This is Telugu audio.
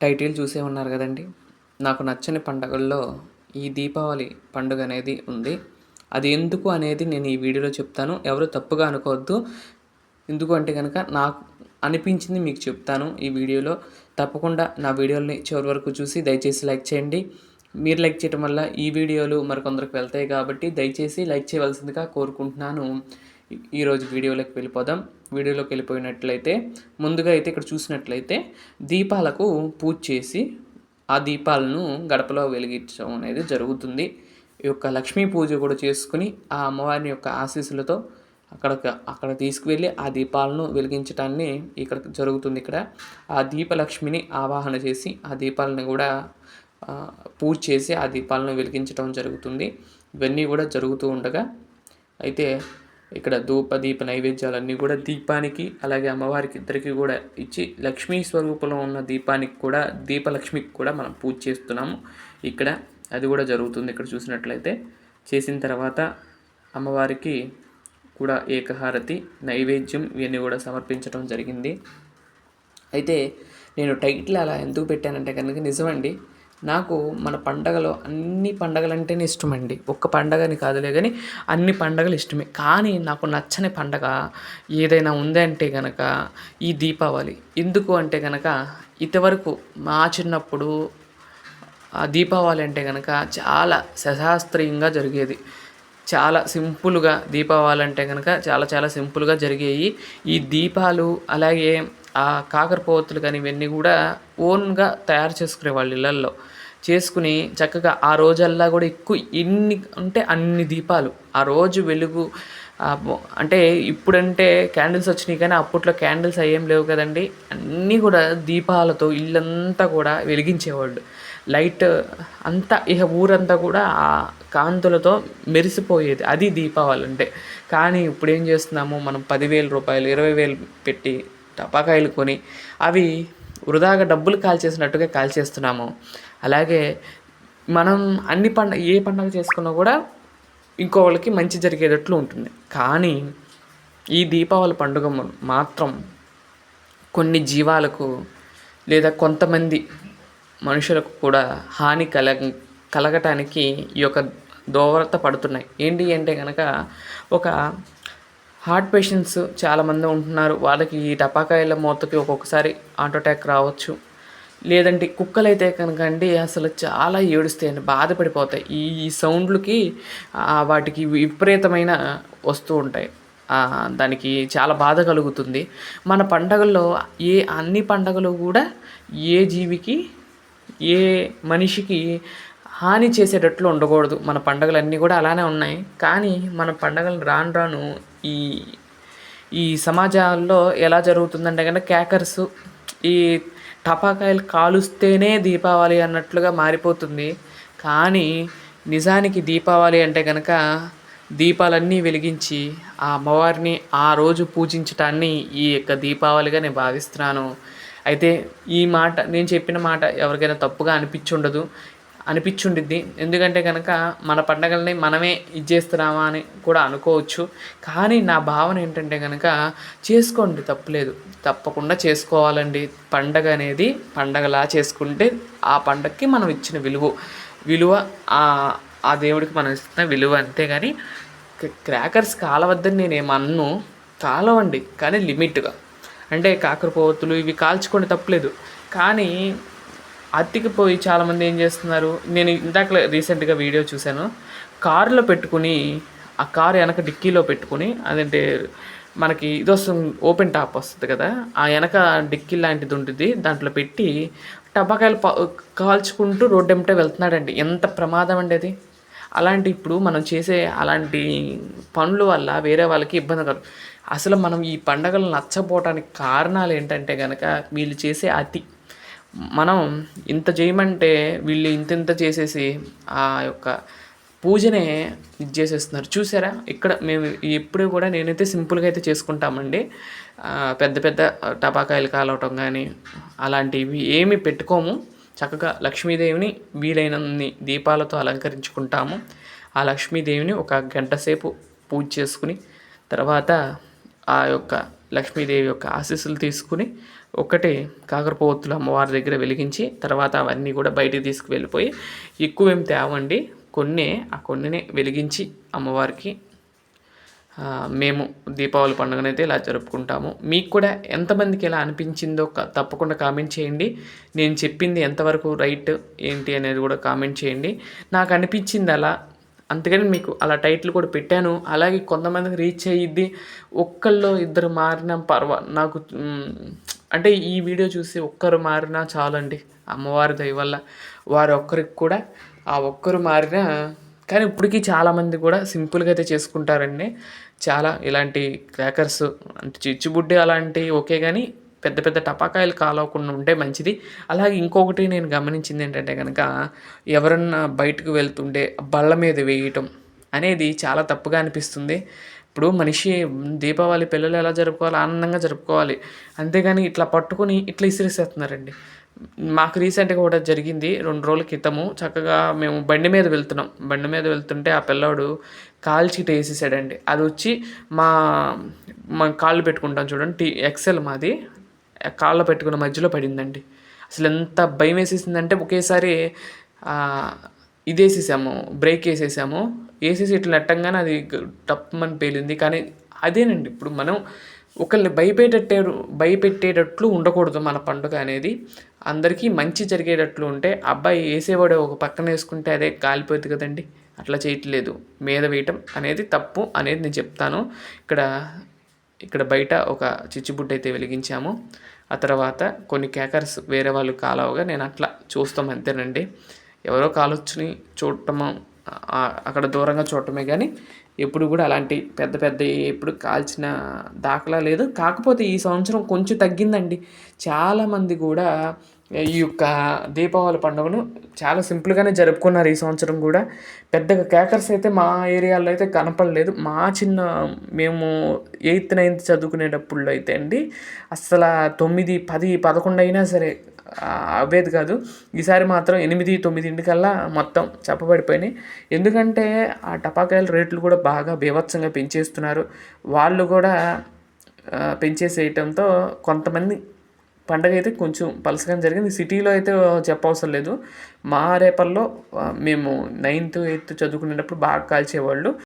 టైటిల్ చూసే ఉన్నారు కదండి. నాకు నచ్చని పండగల్లో ఈ దీపావళి పండుగ అనేది ఉంది. అది ఎందుకు అనేది నేను ఈ వీడియోలో చెప్తాను. ఎవరు తప్పుగా అనుకోవద్దు. ఎందుకు అంటే కనుక నాకు అనిపించింది మీకు చెప్తాను ఈ వీడియోలో. తప్పకుండా నా వీడియోని చివరి వరకు చూసి దయచేసి లైక్ చేయండి. మీరు లైక్ చేయడం వల్ల ఈ వీడియోలు మరికొందరికి వెళ్తాయి కాబట్టి దయచేసి లైక్ చేయవలసిందిగా కోరుకుంటున్నాను. ఈరోజు వీడియోలోకి వెళ్ళిపోదాం. వీడియోలోకి వెళ్ళిపోయినట్లయితే ముందుగా అయితే ఇక్కడ చూసినట్లయితే దీపాలకు పూజ చేసి ఆ దీపాలను గడపలో వెలిగించడం అనేది జరుగుతుంది. ఈ యొక్క లక్ష్మీ పూజ కూడా చేసుకుని ఆ అమ్మవారిని యొక్క ఆశీస్సులతో అక్కడ అక్కడ తీసుకువెళ్ళి ఆ దీపాలను వెలిగించడాన్ని ఇక్కడ జరుగుతుంది ఇక్కడ. ఆ దీపలక్ష్మిని ఆవాహన చేసి ఆ దీపాలను కూడా పూజ చేసి ఆ దీపాలను వెలిగించడం జరుగుతుంది. ఇవన్నీ కూడా జరుగుతూ ఉండగా అయితే ఇక్కడ ధూప దీప నైవేద్యాలన్నీ కూడా దీపానికి అలాగే అమ్మవారికి ఇద్దరికి కూడా ఇచ్చి లక్ష్మీ స్వరూపంలో ఉన్న దీపానికి కూడా దీపలక్ష్మికి కూడా మనం పూజ చేస్తున్నాము. ఇక్కడ అది కూడా జరుగుతుంది. ఇక్కడ చూసినట్లయితే చేసిన తర్వాత అమ్మవారికి కూడా ఏకహారతి నైవేద్యం ఇవన్నీ కూడా సమర్పించడం జరిగింది. అయితే నేను టైటిల్ అలా ఎందుకు పెట్టానంటే కనుక నిజమండి నాకు మన పండగలో అన్ని పండగలు అంటేనే ఇష్టమండి. ఒక్క పండగని కాదులే కానీ అన్ని పండగలు ఇష్టమే. కానీ నాకు నచ్చని పండగ ఏదైనా ఉందంటే కనుక ఈ దీపావళి. ఎందుకు అంటే కనుక ఇంతవరకు మా చిన్నప్పుడు ఆ దీపావళి అంటే కనుక చాలా శశాస్త్రీయంగా జరిగేది. చాలా సింపుల్గా దీపావళి అంటే కనుక చాలా చాలా సింపుల్గా జరిగేవి ఈ దీపాలు అలాగే ఆ కాకరపోవత్తులు కానీ ఇవన్నీ కూడా ఓన్గా తయారు చేసుకునేవాళ్ళు ఇళ్ళల్లో చేసుకుని చక్కగా ఆ రోజల్లా కూడా ఎక్కువ ఎన్ని అంటే అన్ని దీపాలు. ఆ రోజు వెలుగు అంటే ఇప్పుడంటే క్యాండిల్స్ వచ్చినాయి కానీ అప్పట్లో క్యాండిల్స్ అయ్యేం లేవు కదండి. అన్నీ కూడా దీపాలతో ఇల్లంతా కూడా వెలిగించేవాళ్ళు. లైట్ అంతా ఇక ఊరంతా కూడా ఆ కాంతులతో మెరిసిపోయేది. అది దీపావళి అంటే. కానీ ఇప్పుడు ఏం చేస్తున్నాము? మనం పదివేల రూపాయలు ఇరవై వేలు పెట్టి టపాకాయలు కొని అవి వృధాగా డబ్బులు కాల్చేసినట్టుగా కాల్చేస్తున్నాము. అలాగే మనం అన్ని పండగ ఏ పండగ చేసుకున్నా కూడా ఇంకో వాళ్ళకి మంచి జరిగేటట్లు ఉంటుంది. కానీ ఈ దీపావళి పండుగ మాత్రం కొన్ని జీవాలకు లేదా కొంతమంది మనుషులకు కూడా హాని కలగ కలగటానికి ఈ యొక్క దోవరత పడుతున్నాయి. ఏంటి అంటే కనుక ఒక హార్ట్ పేషెంట్స్ చాలామంది ఉంటున్నారు. వాళ్ళకి ఈ టపాకాయల మూతకి ఒక్కొక్కసారి హార్ట్ అటాక్ రావచ్చు. లేదంటే కుక్కలు అయితే కనుక అండి అసలు చాలా ఏడుస్తాయండి బాధపడిపోతాయి. ఈ సౌండ్లకి వాటికి విపరీతమైన వస్తూ ఉంటాయి. దానికి చాలా బాధ కలుగుతుంది. మన పండగల్లో ఏ అన్ని పండగలు కూడా ఏ జీవికి ఏ మనిషికి హాని చేసేటట్లు ఉండకూడదు. మన పండగలన్నీ కూడా అలానే ఉన్నాయి. కానీ మన పండగలు రాను రాను ఈ ఈ సమాజాల్లో ఎలా జరుగుతుందంటే కనుక క్యాకర్స్ ఈ టపాకాయలు కాలుస్తేనే దీపావళి అన్నట్లుగా మారిపోతుంది. కానీ నిజానికి దీపావళి అంటే కనుక దీపాలన్నీ వెలిగించి ఆ అమ్మవారిని ఆ రోజు పూజించటాన్ని ఈ యొక్క దీపావళిగా నేను భావిస్తున్నాను. అయితే ఈ మాట నేను చెప్పిన మాట ఎవరికైనా తప్పుగా అనిపించుండదు అనిపించుండిద్ది. ఎందుకంటే కనుక మన పండగల్ని మనమే ఇచ్చేస్తున్నామా అని కూడా అనుకోవచ్చు. కానీ నా భావన ఏంటంటే కనుక చేసుకోండి తప్పులేదు. తప్పకుండా చేసుకోవాలండి. పండగ అనేది పండగలా చేసుకుంటే ఆ పండగకి మనం ఇచ్చిన విలువ విలువ ఆ దేవుడికి మనం ఇస్తున్న విలువ అంతే కానీ క్రాకర్స్ కాలవద్దని నేనేమన్ను కాలవండి. కానీ లిమిట్గా. అంటే కాకరపోవత్తులు ఇవి కాల్చుకుంటే తప్పలేదు. కానీ అతికిపోయి చాలామంది ఏం చేస్తున్నారు? నేను ఇందాక రీసెంట్గా వీడియో చూశాను. కారులో పెట్టుకుని ఆ కారు వెనక డిక్కీలో పెట్టుకుని అదంటే మనకి ఇది వస్తుంది ఓపెన్ టాప్ వస్తుంది కదా ఆ వెనక డిక్కీ లాంటిది ఉంటుంది దాంట్లో పెట్టి టబాకాయలు కాల్చుకుంటూ రోడ్డు వెంటే వెళ్తున్నాడండి. ఎంత ప్రమాదం అండి అది. అలాంటి ఇప్పుడు మనం చేసే అలాంటి పనుల వల్ల వేరే వాళ్ళకి ఇబ్బంది కలుగు అసలు మనం ఈ పండగలు నచ్చపోవటానికి కారణాలు ఏంటంటే కనుక వీళ్ళు చేసే అతి. మనం ఇంత చేయమంటే వీళ్ళు ఇంత ఇంత చేసేసి ఆ యొక్క పూజనే ఇది చేసేస్తున్నారు. చూసారా? ఇక్కడ మేము ఎప్పుడూ కూడా నేనైతే సింపుల్గా అయితే చేసుకుంటామండి. పెద్ద పెద్ద టపాకాయలు కాలవటం కానీ అలాంటివి ఏమి పెట్టుకోము. చక్కగా లక్ష్మీదేవిని వీలైనన్ని దీపాలతో అలంకరించుకుంటాము. ఆ లక్ష్మీదేవిని ఒక గంట సేపు పూజ చేసుకుని తర్వాత ఆ యొక్క లక్ష్మీదేవి యొక్క ఆశీస్సులు తీసుకుని ఒక్కటే కాకరపోవత్తులు అమ్మవారి దగ్గర వెలిగించి తర్వాత అవన్నీ కూడా బయటికి తీసుకువెళ్ళిపోయి ఎక్కువ ఏం తేవండి. కొన్నే ఆ కొన్నినే వెలిగించి అమ్మవారికి మేము దీపావళి పండుగనైతే ఇలా జరుపుకుంటాము. మీకు కూడా ఎంతమందికి ఎలా అనిపించిందో క- తప్పకుండా కామెంట్ చేయండి. నేను చెప్పింది ఎంతవరకు రైట్ ఏంటి అనేది కూడా కామెంట్ చేయండి. నాకు అనిపించింది అలా అందుకని మీకు అలా టైటిల్ కూడా పెట్టాను. అలాగే కొంతమందికి రీచ్ అయ్యిద్ది. ఒక్కళ్ళు ఇద్దరు మారినా పర్వ నాకు అంటే ఈ వీడియో చూసి ఒక్కరు మారినా చాలండి అమ్మవారి దయ వల్ల. వారు ఒక్కరికి కూడా ఆ ఒక్కరు మారినా కానీ ఇప్పటికీ చాలామంది కూడా సింపుల్గా అయితే చేసుకుంటారండి. చాలా ఇలాంటి క్రాకర్స్ అంటే చిచ్చుబుడ్డి అలాంటి ఓకే కానీ పెద్ద పెద్ద టపాకాయలు కాలవకుండా ఉంటే మంచిది. అలాగే ఇంకొకటి నేను గమనించింది ఏంటంటే కనుక ఎవరన్నా బయటకు వెళ్తుంటే బళ్ళ మీద వేయటం అనేది చాలా తప్పుగా అనిపిస్తుంది. ఇప్పుడు మనిషి దీపావళి పిల్లలు ఎలా జరుపుకోవాలి? ఆనందంగా జరుపుకోవాలి. అంతేగాని ఇట్లా పట్టుకొని ఇట్లా ఇసిరేసేస్తున్నారండి. మాకు రీసెంట్గా కూడా జరిగింది. రెండు రోజుల క్రితము చక్కగా మేము బండి మీద వెళ్తున్నాం. బండి మీద వెళ్తుంటే ఆ పిల్లోడు చీట వేసేసాడండి. అది వచ్చి మా మా కాళ్ళు పెట్టుకుంటాం చూడండి. టీ ఎక్సెల్ మాది. కాళ్ళ పెట్టుకున్న మధ్యలో పడిందండి. అసలు ఎంత భయం వేసేసిందంటే ఒకేసారి ఇది వేసేసాము బ్రేక్ వేసేసాము. వేసేసి ఇట్లా నెట్టంగానే అది టప్పమని పేలింది. కానీ అదేనండి ఇప్పుడు మనం ఒకళ్ళని భయపెట్టే భయపెట్టేటట్లు ఉండకూడదు మన పండుగ అనేది. అందరికీ మంచి జరిగేటట్లు ఉంటే అబ్బాయి వేసేవాడు ఒక పక్కన వేసుకుంటే అదే కాలిపోద్ది కదండి. అట్లా చేయట్లేదు. మీద వేయటం అనేది తప్పు అనేది నేను చెప్తాను. ఇక్కడ ఇక్కడ బయట ఒక చిచ్చుబుడ్డ అయితే వెలిగించాము. ఆ తర్వాత కొన్ని క్యాకర్స్ వేరే వాళ్ళు కాలవగా నేను అట్లా చూస్తాం అంతేనండి. ఎవరో కాలొచ్చుని చూడటము అక్కడ దూరంగా చూడటమే కానీ ఎప్పుడు కూడా అలాంటి పెద్ద పెద్ద ఎప్పుడు కాల్చిన దాఖలా లేదు. కాకపోతే ఈ సంవత్సరం కొంచెం తగ్గిందండి. చాలామంది కూడా ఈ యొక్క దీపావళి పండుగను చాలా సింపుల్గానే జరుపుకున్నారు ఈ సంవత్సరం కూడా. పెద్దగా క్యాకర్స్ అయితే మా ఏరియాలో అయితే కనపడలేదు. మా చిన్న మేము ఎయిత్ నైన్త్ చదువుకునేటప్పుడు అయితే అండి అసలు తొమ్మిది పది పదకొండు అయినా సరే అవ్వేది కాదు. ఈసారి మాత్రం ఎనిమిది తొమ్మిదింటికల్లా మొత్తం చెప్పబడిపోయినాయి. ఎందుకంటే ఆ టపాకాయల రేట్లు కూడా బాగా బీభత్సంగా పెంచేస్తున్నారు. వాళ్ళు కూడా పెంచేసేయటంతో కొంతమంది పండగ అయితే కొంచెం పలసగా జరిగింది. సిటీలో అయితే చెప్పవసరం లేదు. మా రేపల్లో మేము నైన్త్ ఎయిత్ చదువుకునేటప్పుడు బాగా కాల్చేవాళ్ళు.